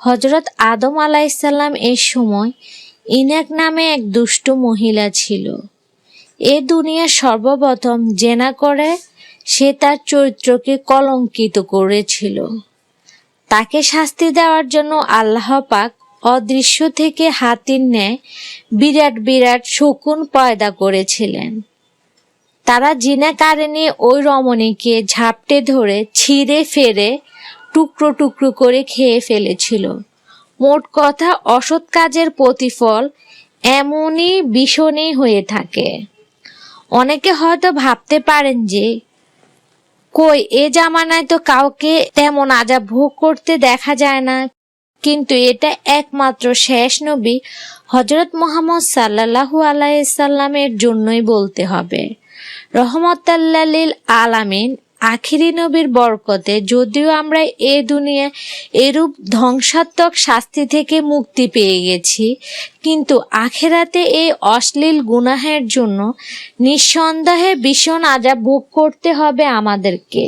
হজরত আদম আলাইসাল্লাম এর সময় ইনাক নামে এক দুষ্ট মহিলা ছিল। এ দুনিয়া সর্বপ্রথম জেনা করে সে তার চরিত্রকে কলঙ্কিত করেছিল। তাকে শাস্তি দেওয়ার জন্য আল্লাহ পাক অদৃশ্য থেকে হাতির ন্যায় বিরাট বিরাট শকুন পয়দা করেছিলেন। তারা জিনা কারণে ওই রমণীকে ঝাপটে ধরে ছিঁড়ে ফেরে টুকরো টুকরো করে খেয়ে ফেলেছিল। মোট কথা অসৎ কাজের প্রতিফল এমনই ভীষণই হয়ে থাকে। অনেকে হয়তো ভাবতে পারেন যে, কই, এ জামানায় তো কাউকে তেমন আজাব ভোগ করতে দেখা যায় না। কিন্তু এটা একমাত্র শেষ নবী হজরত মোহাম্মদ সাল্লাল্লাহু আলাইসাল্লামের জন্যই বলতে হবে। রহমতাল্লালিল আলামিন আখিরি নবীর বরকতে যদিও আমরা এ দুনিয়া এরূপ ধ্বংসাত্মক শাস্তি থেকে মুক্তি পেয়ে গেছি, কিন্তু আখেরাতে এই অশ্লীল গুনাহের জন্য নিঃসন্দেহে ভীষণ আজাব ভোগ করতে হবে আমাদেরকে।